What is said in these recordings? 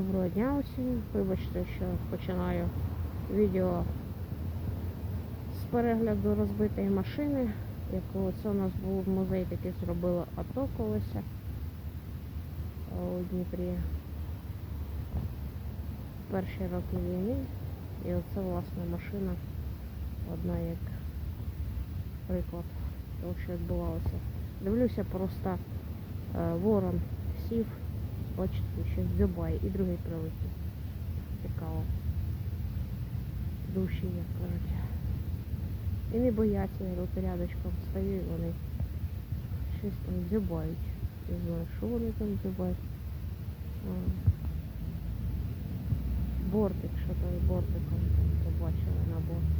Доброго дня усім. Вибачте, що починаю відео з перегляду розбитої машини, яку це у нас був музей, такий зробило АТО колись е, у Дніпрі. Перші роки війни. І оце власне машина одна як приклад того, що відбувалося. Дивлюся, просто е, ворон сів, бачите, щось дзюбає і другий прилетів. Цікаво. Душі, як кажуть. І не бояться, тут рядочком стою, і вони щось там дзюбають. Не знаю, що вони там дзюбають. Бортик, що то і бортиком там побачили на борт.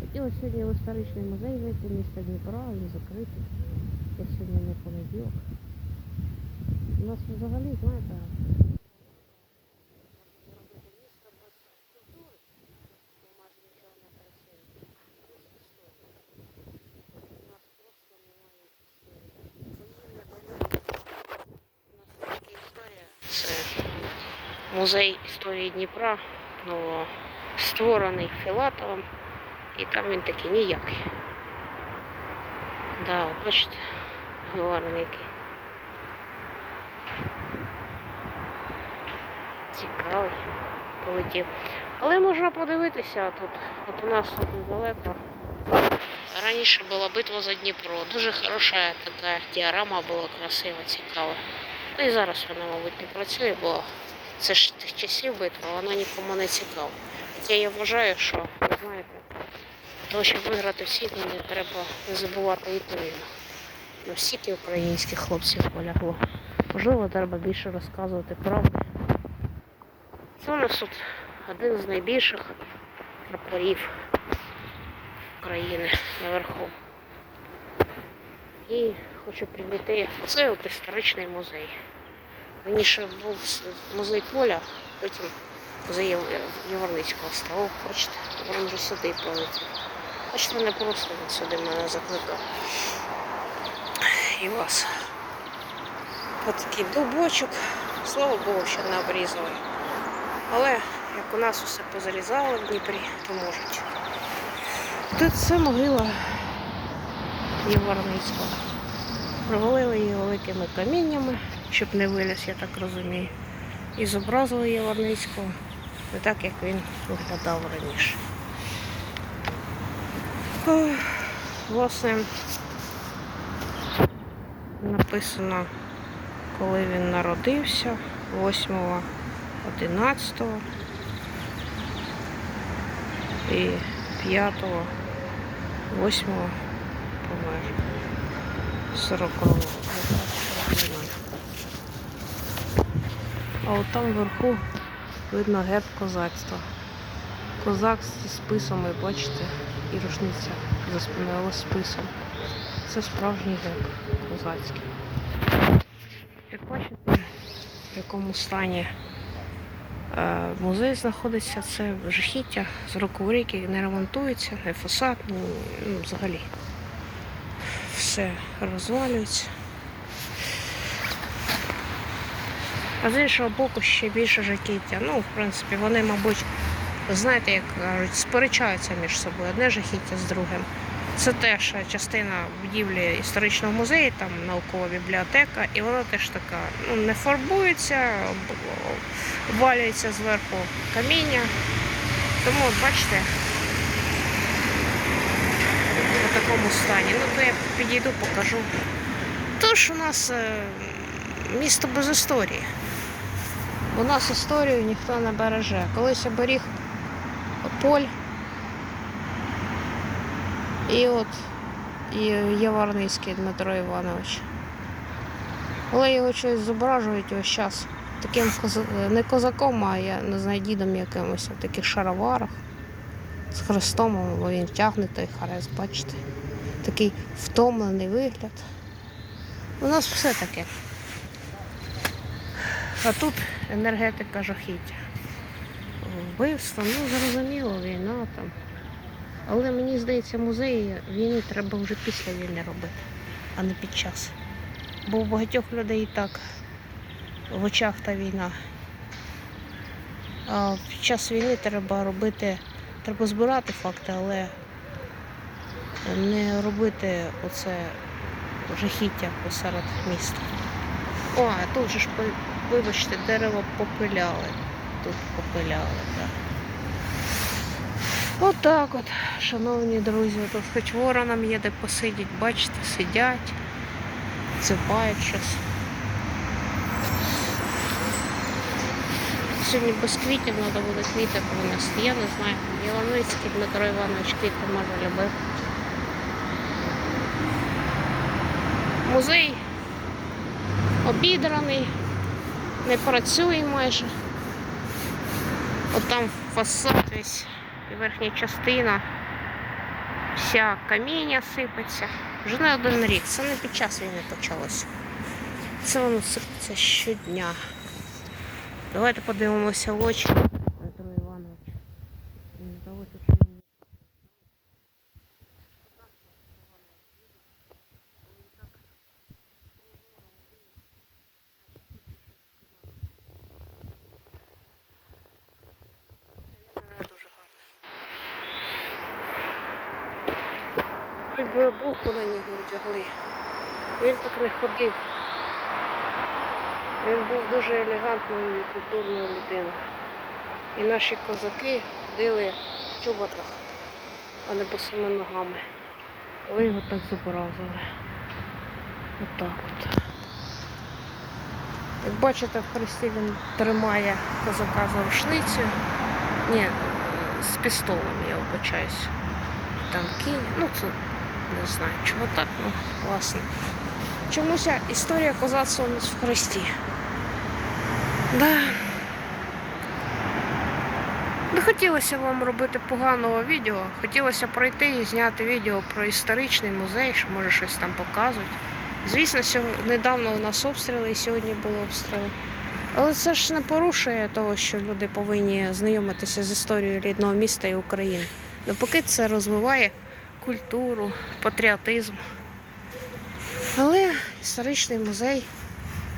Хотіла сьогодні в історичний музей зайти міста Дніпра, він закритий. Я сьогодні не понеділок. У нас взагалі, знаєте. Музей історії Дніпра, ну, створений Філатовим. І там він такий ніякий. Да, бачите, гарний який. Цікавий. Полетів. Але можна подивитися тут. От у нас тут недалеко. Раніше була битва за Дніпро. Дуже хороша така діарама була красива, цікава. Ну і зараз вона, мабуть, не працює, бо це ж тих часів битва, воно нікому не цікаво. Хоча я вважаю, що, ви знаєте, того, щоб виграти всі війни, треба не забувати і війну. Ну, українських хлопців полягло. Можливо, треба більше розказувати правди. Це у нас тут один з найбільших прапорів України наверху. І хочу прийти. Це от історичний музей. Раніше був музей поля, потім музей Єв- Яворницького став. Бачите, він вже сюди полетів. Бачите, не просто сюди мене закликав. І вас. Ось такий дубочок. Слава Богу, що не обрізали. Але як у нас усе позарізали в Дніпрі, то можуть. Тут це могила Єворницького. Провалили її великими каміннями, щоб не виліз, я так розумію. І зобразили Єворницького не так, як він виглядав раніше. Власне, написано, коли він народився, 8 11 і 5 8 помер 40 років. А от там вверху видно герб козацтва. Козак зі списом, бачите, і рушниця за спиною списом. Це справжній герб козацький. Як бачите, в якому стані е, музей знаходиться, це жахіття з року в рік не ремонтується, не фасад, ну, взагалі. Все розвалюється. А з іншого боку ще більше жахіття. Ну, в принципі, вони, мабуть, знаєте, як кажуть, сперечаються між собою одне жахіття з другим. Це теж частина будівлі історичного музею, там наукова бібліотека, і вона теж така, ну, не фарбується, валюється зверху каміння. Тому, от бачите, в такому стані. Ну, то я підійду, покажу. Тож у нас е, місто без історії. У нас історію ніхто не береже. Колись оберіг поль. І от і Яворницький Дмитро Іванович. Але його щось зображують ось час. Таким не козаком, а я не знаю, дідом якимось в таких шароварах з хрестом, бо він тягне той хрест, бачите. Такий втомлений вигляд. У нас все таке. А тут енергетика жахіття. Вбивство, ну зрозуміло, війна там. Але мені здається, музеї війни треба вже після війни робити, а не під час. Бо у багатьох людей і так в очах та війна. А під час війни треба робити, треба збирати факти, але не робити оце жахіття посеред міста. О, тут же ж, вибачте, дерево попиляли. Тут попиляли, так. Отак от, шановні друзі, тут хоч воронам є де посидіть, бачите, сидять, ципають щось. Сьогодні без квітів треба буде квіти принести. Я не знаю. Ілоницький Дмитро Іванович квіти може любив. Музей обідраний, не працює майже. От там фасад весь і верхня частина. Вся каміння сипеться. Вже не один рік. Це не під час війни почалося. Це воно сипеться щодня. Давайте подивимося в очі. Дмитро Іванович. Він здалося, що він дуже гарно. Хоч би обуху на нього одягли. Він так не ходив. Він був дуже елегантною і культурною людиною. І наші козаки ходили в чоботах, а не босими ногами. Але його так зобразили. Отак от. Як бачите, в хресті він тримає козака за рушницю. Ні, з пістолем, я вибачаюсь. Там кінь. Ну це не знаю, чого так, ну класно. Чомусь історія козацтва у нас в хресті. Да. Не хотілося вам робити поганого відео. Хотілося пройти і зняти відео про історичний музей, що може щось там показують. Звісно, сьогодні, недавно у нас обстріли і сьогодні були обстріли. Але це ж не порушує того, що люди повинні знайомитися з історією рідного міста і України. Допоки це розвиває культуру, патріотизм. Але історичний музей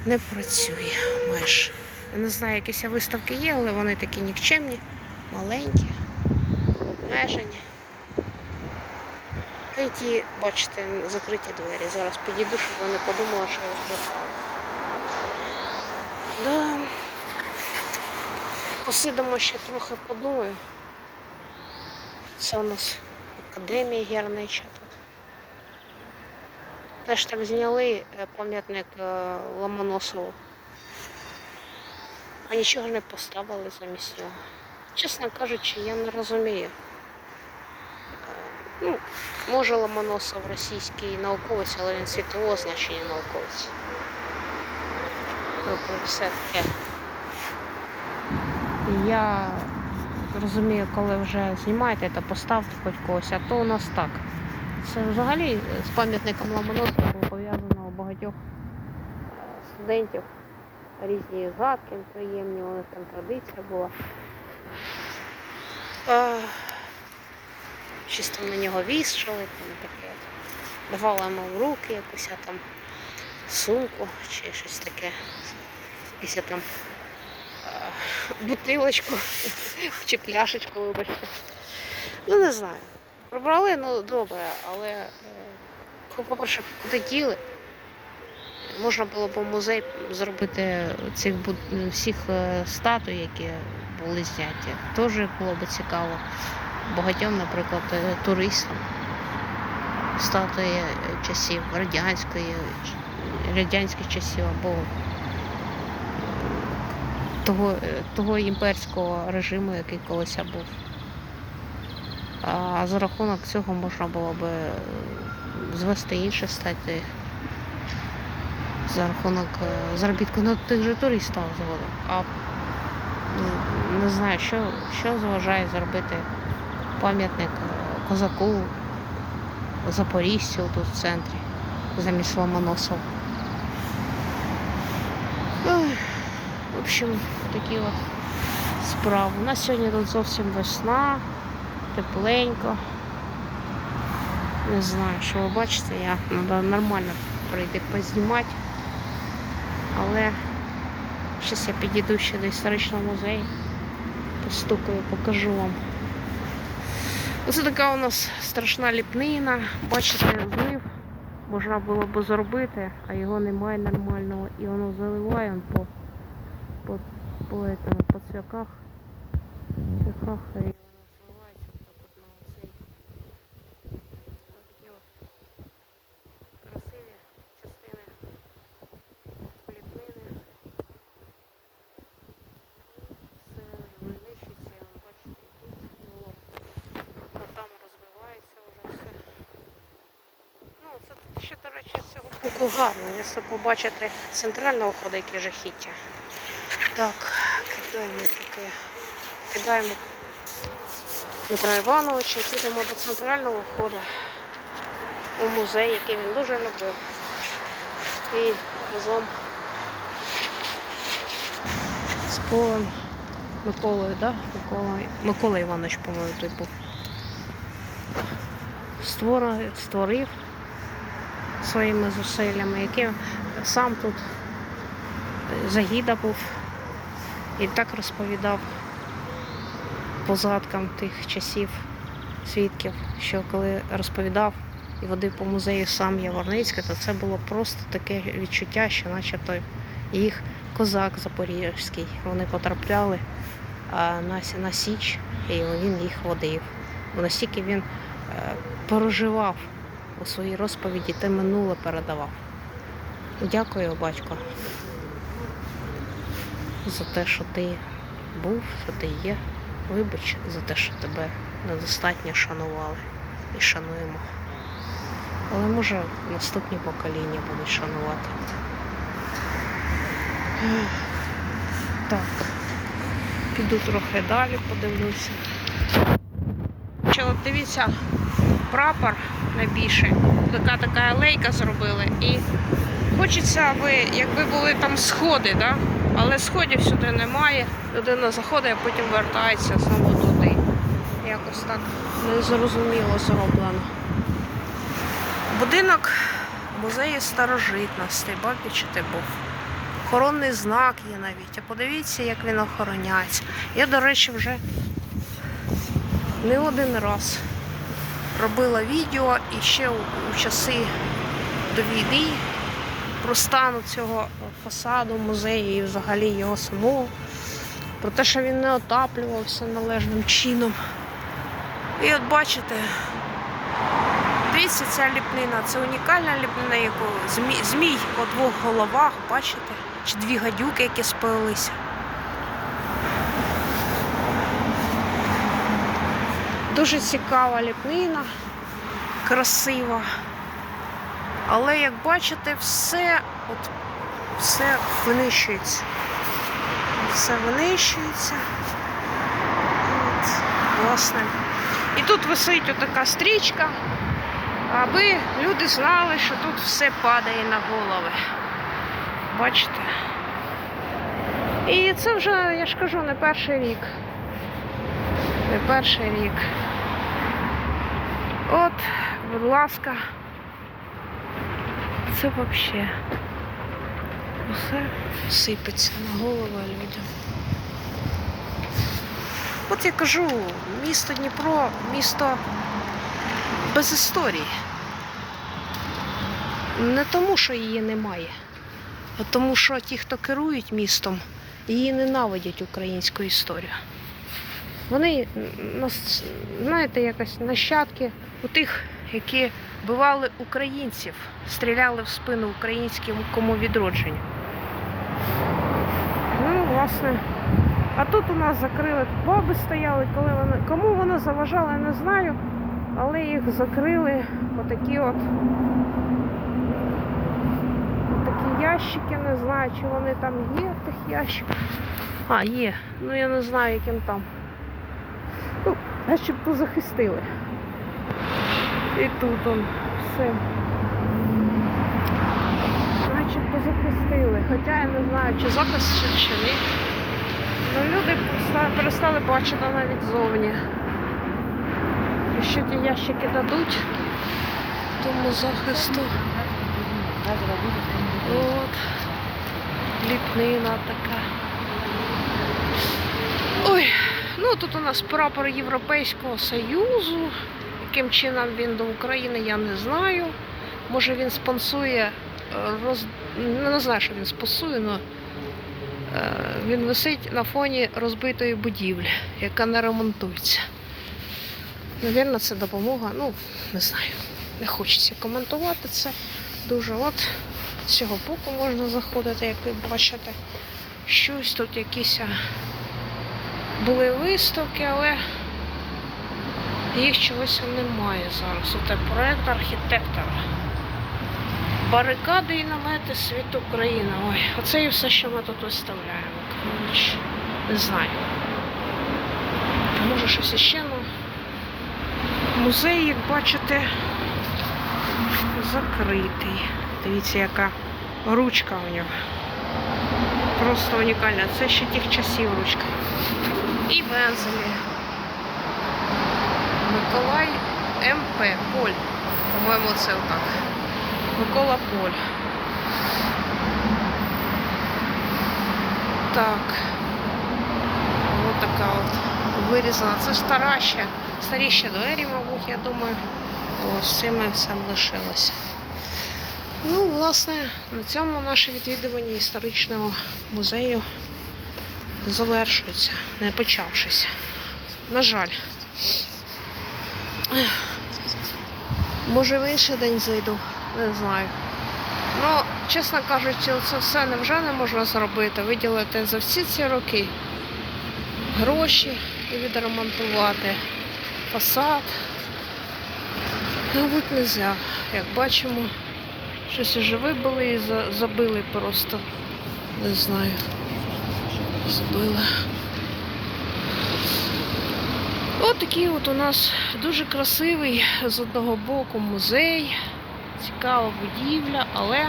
не працює майже. Я не знаю, якісь виставки є, але вони такі нікчемні, маленькі, обмежені. Й ті, бачите, закриті двері. Зараз підійду, щоб вони подумали, що я збирала. Да. Посидимо ще трохи подумаю. Це у нас академія гірнича. Теж так зняли е, пам'ятник е, Ломоносову. А нічого не поставили замість нього. Чесно кажучи, я не розумію. Е, Ну, може Ломоносов російський науковець, але він світового значення науковець. Тобто все таке. Я розумію, коли вже знімаєте, то поставте хоч когось, а то у нас так. Це взагалі з пам'ятником Ломоносова було пов'язано у багатьох студентів різні згадки приємні, у них там традиція була. Щось там на нього вішали, там таке. Давали йому в руки якусь там сумку чи щось таке. Якусь а там бутилочку чи пляшечку, вибачте. Ну не знаю. Прибрали, ну добре, але е, по-перше, куди діли? Можна було б музей зробити цих всіх е, статуй, які були зняті. Теж було б цікаво. Багатьом, наприклад, е, туристам. Статуї часів радянської, радянських часів або того, е, того імперського режиму, який колись був. А за рахунок цього можна було б е, звести інші статті за рахунок е, заробітку на тих же туристів згодом. А не знаю, що, що заважає зробити пам'ятник е, козаку Запоріжцю тут в центрі, замість Ломоносова. Ой, В общем, такі от справи. У нас сьогодні тут зовсім весна, тепленько. Не знаю, що ви бачите, я треба нормально прийти познімати. Але Щас я підійду ще до історичного музею. Постукаю, покажу вам. Оце така у нас страшна ліпнина. Бачите, злив. Можна було б зробити, а його немає нормального. І воно заливає по, по, по, этому, по цвяках. Цвяках і ще, до речі, цього боку гарно. Якщо побачити центрального входу, яке жахіття. Так, кидаємо таке. Кидаємо Дмитра Івановича, підемо до центрального входу у музей, який він дуже любив. І разом з Полем Миколою, да? Микола, Микола Іванович, по-моєму, той був. Створив, створив своїми зусиллями, який сам тут загіда був і так розповідав по згадкам тих часів свідків, що коли розповідав і водив по музею сам Яворницький, то це було просто таке відчуття, що начебто їх козак Запорізький. Вони потрапляли на, Січ, і він їх водив. Настільки він е, переживав у своїй розповіді, те минуле передавав. Дякую, батько, за те, що ти був, що ти є. Вибач за те, що тебе недостатньо шанували і шануємо. Але може наступні покоління будуть шанувати. Так, піду трохи далі, подивлюся. От дивіться, прапор найбільший. Така така алейка зробили. І хочеться, аби, якби були там сходи, да? Але сходів сюди немає. Людина заходить, а потім вертається знову туди. Якось так незрозуміло зроблено. Будинок музею старожитності, бачите, був. Охоронний знак є навіть. А подивіться, як він охороняється. Я, до речі, вже не один раз робила відео і ще у часи до війни про стан цього фасаду музею і взагалі його самого. Про те, що він не отаплювався належним чином. І от бачите, дивіться, ця ліпнина, це унікальна ліпнина, яку змій, змій по двох головах, бачите? Чи дві гадюки, які спилися. Дуже цікава ліпнина, красива. Але як бачите, все, от, все винищується. Все винищується. От, власне. І тут висить отака стрічка, аби люди знали, що тут все падає на голови. Бачите? І це вже, я ж кажу, не перший рік. Не перший рік. От, будь ласка. Це взагалі все сипеться на голову людям. От я кажу, місто Дніпро, місто без історії. Не тому, що її немає, а тому, що ті, хто керують містом, її ненавидять українську історію. Вони, знаєте, якось нащадки у тих, які бивали українців, стріляли в спину українському відродженню. Ну, власне. А тут у нас закрили, баби стояли, коли вони. Кому воно заважало, я не знаю. Але їх закрили отакі от такі ящики, не знаю, чи вони там є тих ящиках. А, є. Ну я не знаю, яким там. Ну, начебто захистили. І тут он все. Начебто захистили. Хоча я не знаю, чи захист чи, чи ні. Ну, люди перестали, бачити навіть зовні. Якщо ті ящики дадуть тому захисту. От. ліпнина така. Ой, ну тут у нас прапор Європейського Союзу. Яким чином він до України, я не знаю. Може він спонсує е, роз... ну, не знаю, що він спонсує, але він висить на фоні розбитої будівлі, яка не ремонтується. Навірно, це допомога. Ну, не знаю. Не хочеться коментувати це. Дуже от з цього боку можна заходити, як ви бачите. Щось тут якісь були виставки, але їх чогось немає зараз. Оце проект архітектора. Барикади і намети світ Україна. Ой, оце і все, що ми тут виставляємо. Не знаю. Може щось іще, ну. Музей, як бачите, закритий. Дивіться, яка ручка у нього. Просто унікальна. Це ще тих часів ручка. І вензелі. Миколай МП Поль. По-моєму, це отак. Микола Поль. Так. Ось така от вирізана. Це стара ще. Старі ще двері, мабуть, я думаю. Ось з цим все лишилося. Ну, власне, на цьому наше відвідування історичного музею завершується, не почавшися. На жаль. Може в інший день зайду, не знаю. Ну, чесно кажучи, це все невже не можна зробити, виділити за всі ці роки гроші і відремонтувати фасад. Мабуть, не можна. Як бачимо, щось уже вибили і забили просто. Не знаю. Забили. От такий от у нас дуже красивий з одного боку музей, цікава будівля, але,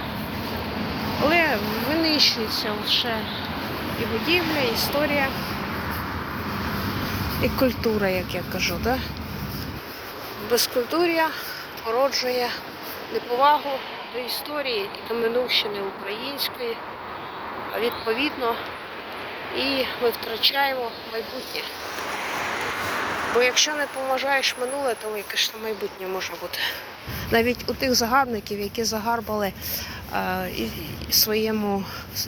але винищується лише і будівля, і історія, і культура, як я кажу. Да? Безкультур'я породжує неповагу до історії і до минувщини української, а відповідно і ми втрачаємо майбутнє. Бо якщо не поважаєш минуле, то яке ж майбутнє може бути. Навіть у тих загарбників, які загарбали е, своєму,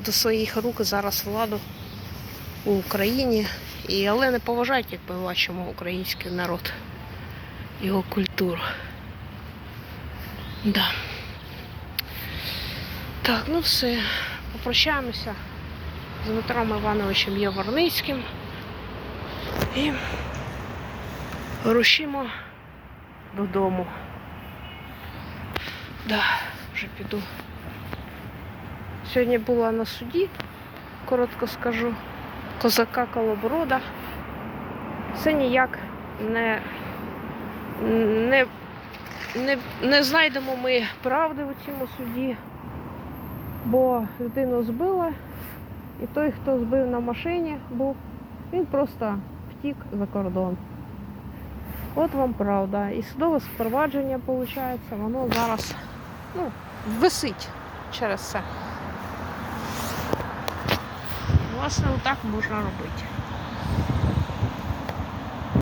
до своїх рук зараз владу у Україні, і, але не поважають, як ми бачимо, український народ, його культуру. Да. Так, ну все. Попрощаємося з Дмитром Івановичем Яворницьким. І рушимо додому. Да, вже піду. Сьогодні була на суді, коротко скажу, козака Колоброда. Це ніяк не, не, не, не знайдемо ми правди у цьому суді, бо людину збила, і той, хто збив на машині, був, він просто втік за кордон. От вам правда. І судове спровадження, виходить, воно зараз ну, висить через це. Власне, отак можна робити.